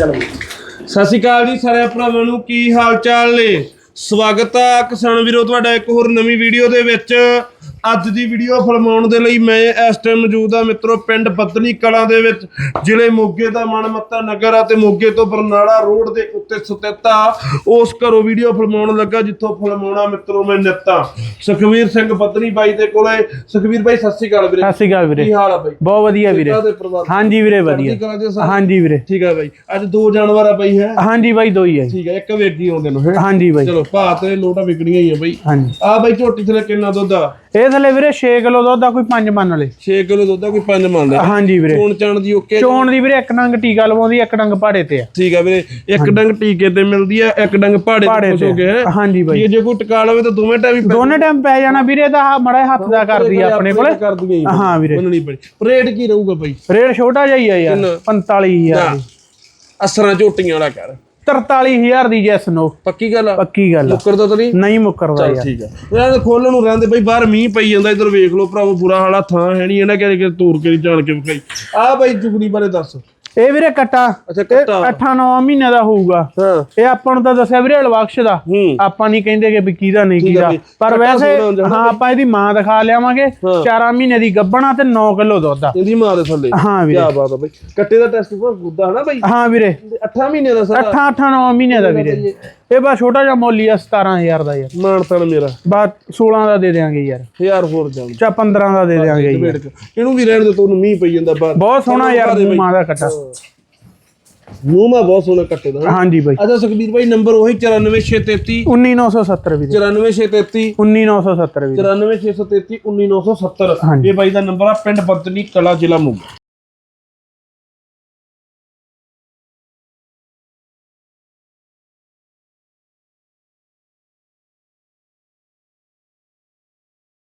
ਚਲੋ ਸਤਿ ਸ਼੍ਰੀ ਅਕਾਲ ਜੀ ਸਾਰੇ ਭਰਾਵਾਂ ਨੂੰ ਕੀ ਹਾਲ ਚਾਲ ਨੇ? ਸਵਾਗਤ ਆ ਕਿਸਾਨ ਵੀਰੋ ਤੁਹਾਡਾ ਇੱਕ ਹੋਰ ਨਵੀਂ ਵੀਡੀਓ ਦੇ ਵਿੱਚ। ਅੱਜ ਦੀ ਵੀਡੀਓ ਫਿਲਮਾਉਣ ਦੇ ਲਈ ਮੈਂ ਇਸ ਟਾਈਮ ਮੌਜੂਦ ਆ ਮਿੱਤਰੋ ਪਿੰਡ ਬੱਦਨੀ ਕਲਾਂ ਦੇ ਵਿੱਚ ਜ਼ਿਲ੍ਹੇ ਮੋਗੇ ਦਾ ਮਨਮੱਤਾ ਨਗਰ ਆ ਤੇ ਮੋਗੇ ਤੋਂ ਬਰਨਾਲਾ ਰੋਡ ਦੇ ਉੱਤੇ ਸਥਿਤ ਆ। ਉਸ ਘਰੋਂ ਵੀਡੀਓ ਫਿਲਮਾਉਣ ਲੱਗਾ ਜਿੱਥੋਂ ਫਿਲਮਾਉਣਾ ਮਿੱਤਰੋ ਮੈਂ ਨਿੱਤਾ ਸੁਖਵੀਰ ਸਿੰਘ ਬੱਦਨੀ ਬਾਈ ਦੇ ਕੋਲੇ। ਸੁਖਵੀਰ ਬਾਈ ਸਤਿ ਸ਼੍ਰੀ ਅਕਾਲ ਵੀਰੇ। ਸਤਿ ਸ਼੍ਰੀ ਅਕਾਲ ਵੀਰੇ। ਕੀ ਹਾਲ ਆ ਬਾਈ? ਬਹੁਤ ਵਧੀਆ ਵੀਰੇ। ਹਾਂਜੀ ਵੀਰੇ ਵਧੀਆ? ਹਾਂਜੀ ਵੀਰੇ। ਠੀਕ ਆ ਬਾਈ। ਅੱਜ ਦੋ ਜਾਨਵਰ ਆ ਬਾਈ ਹੈ? ਹਾਂਜੀ ਬਾਈ ਦੋ ਹੀ ਹੈ। ਠੀਕ ਹੈ ਇੱਕ ਵੇਗੀ ਆਉਂਦੇ ਨੂੰ ਹੈਂ। ਹਾਂਜੀ ਬਾਈ। ਭਾਅ ਤੇ ਲੋਟਾ ਵਿਕਣੀਆਂ ਹੀ ਆ ਬਈ। ਹਾਂਜੀ। ਆ ਬਈ ਝੋਟੀ ਥਲੇ ਕਿੰਨਾ ਦੁੱਧ ਆ? ਇਹ ਥਲੇ ਵੀਰੇ 6 ਕਿਲੋ ਦੁੱਧ ਦਾ ਕੋਈ 5 ਮੰਨ ਲੈ 6 ਕਿਲੋ ਦੁੱਧ ਆ ਕੋਈ 5 ਮੰਨ ਲੈ ਹਾਂਜੀ ਵੀਰੇ। ਚੋਣ ਚਾਣ ਦੀ ਓਕੇ ਚੋਣ ਦੀ ਵੀਰੇ ਇੱਕ ਡੰਗ ਟੀਕਾ ਲਵਾਉਂਦੀ ਇੱਕ ਡੰਗ ਪਾੜੇ ਤੇ ਆ। ਠੀਕ ਆ ਵੀਰੇ ਇੱਕ ਡੰਗ ਟੀਕੇ ਤੇ ਮਿਲਦੀ ਆ ਇੱਕ ਡੰਗ ਪਹਾੜੇ ਪਹਾੜੇ ਤੇ ਖੁਸ਼ ਹੋ ਤੇ ਗਏ ਆ। ਹਾਂਜੀ ਬਾਈ। ਇਹ ਜੇ ਕੋਈ ਟਕਾ ਲਵੇ ਤਾਂ ਦੋਵੇਂ ਟਾਈਮ ਹੀ ਦੋਨੇ ਟਾਈਮ ਪੈ ਜਾਣਾ ਵੀਰੇ ਮੜਾ ਹੱਥ ਦਾ ਕਰਦੀ ਆ ਆਪਣੇ ਕੋਲੇ। ਕਰਦੀਆਂ ਹੀ ਹਾਂ ਵੀਰੇ। ਮੰਨਣੀ ਪੜੀ ਰੇਟ ਕੀ ਰਹੂਗਾ ਬਈ? ਰੇਟ ਛੋਟਾ ਜਿਹਾ ਹੀ ਆ ਯਾਰ ਕਿੰਨਾ? 45000 ਦੀ ਅਸਰਾਂ ਝੋਟੀਆਂ ਵਾਲਾ ਕਰ। 43000 ਦੀ ਜੈਸ ਨੋ ਪੱਕੀ ਗੱਲ ਆ? ਪੱਕੀ ਗੱਲ ਆ। ਮੁੱਕਰਦਾ ਤਾਂ ਨਹੀਂ? ਨਹੀਂ ਮੁੱਕਰਦਾ ਚੱਲ ਯਾਰ। ਠੀਕ ਆ। ਇਹਨਾਂ ਦੇ ਖੋਲਣ ਨੂੰ ਰਹਿੰਦੇ ਬਈ ਬਾਹਰ ਮੀਂਹ ਪਈ ਜਾਂਦਾ ਇਧਰ ਵੇਖ ਲਓ ਭਰਾਵੋ ਬੁਰਾ ਹਾਲਾ ਥਾਂ ਹੈ ਨਹੀਂ ਇਹਨਾਂ ਕਹਿੰਦੇ ਕਿ ਤੋਰ ਕੇ ਨੀ ਜਾਣ ਕੇ ਵਿਖਾਈ। ਆ ਬਈ ਜੁਗਨੀ ਬਾਰੇ ਦੱਸ। ਇਹ ਵੀਰੇ ਕੱਟਾ। ਅੱਛਾ ਕੱਟਾ। 8-9 ਮਹੀਨੇ ਦਾ ਹੋਊਗਾ। ਹਾਂ। ਇਹ ਆਪਾਂ ਨੂੰ ਤਾਂ ਦੱਸਿਆ ਵੀਰੇ ਅਲਵਕਸ਼ ਦਾ। ਆਪਾਂ ਨਹੀਂ ਕਹਿੰਦੇ ਕਿ ਵੀ ਕਿਹਦਾ ਨਹੀਂ ਕਿਹਦਾ। ਪਰ ਵੈਸੇ ਹਾਂ ਆਪਾਂ ਇਹਦੀ ਮਾਂ ਦਿਖਾ ਲਿਆਵਾਂਗੇ। 4 ਮਹੀਨੇ ਦੀ ਗੱਭਣਾ ਤੇ 9 ਕਿਲੋ ਦੁੱਧ ਆ। ਇਹਦੀ ਮਾਂ ਦੇ ਥੱਲੇ। ਹਾਂ ਵੀਰੇ। ਕੀ ਬਾਤ ਆ ਬਈ। ਕੱਟੇ ਦਾ ਟੈਸਟ ਪਰ ਗੁੱਦਾ ਹੈ ਨਾ ਬਈ? ਹਾਂ ਵੀਰੇ। 8 ਮਹੀਨੇ ਦਾ ਸਾਰਾ। 8 8 9 ਮਹੀਨੇ ਦਾ ਵੀਰੇ। ਇਹ ਬਾ ਛੋਟਾ ਜਿਹਾ ਮੁੱਲ ਆ 17000 ਦਾ ਯਾਰ। ਮਾਨਤਨ ਮੇਰਾ। ਬਾ 16 ਦਾ ਦੇ ਦੇਾਂਗੇ ਯਾਰ। ਹਜ਼ਾਰ ਹੋਰ ਜਾਮ ਚਾ 15 ਦਾ ਦੇ ਦੇਾਂਗੇ ਇਹਨੂੰ ਵੀ ਰਹਿਣ ਦੇ ਤੁਹਾਨੂੰ ਮੀਂਹ ਪਈ ਜਾਂਦਾ ਬਾਹਰ ਬਹੁਤ ਸੋਹਣਾ ਯਾਰ ਮਾਂ ਦਾ ਕੱਟਾ। ਮੂੰਹ ਮਾ ਬਹੁਤ ਸੋਹਣਾ ਕੱਟੇ ਦਾ ਹਾਂਜੀ ਬਾਈ। ਅੱਛਾ ਸੁਖਬੀਰ ਭਾਈ ਨੰਬਰ ਉਹੀ 94633 19970 ਵੀਰੇ। 94633 19970 ਵੀਰੇ। 94633 19970 ਹਾਂਜੀ। ਇਹ ਬਾਈ ਦਾ ਨੰਬਰ ਆ ਪਿੰਡ ਬੱਦਨੀ ਕਲਾ ਜ਼ਿਲ੍ਹਾ ਮੋਗਾ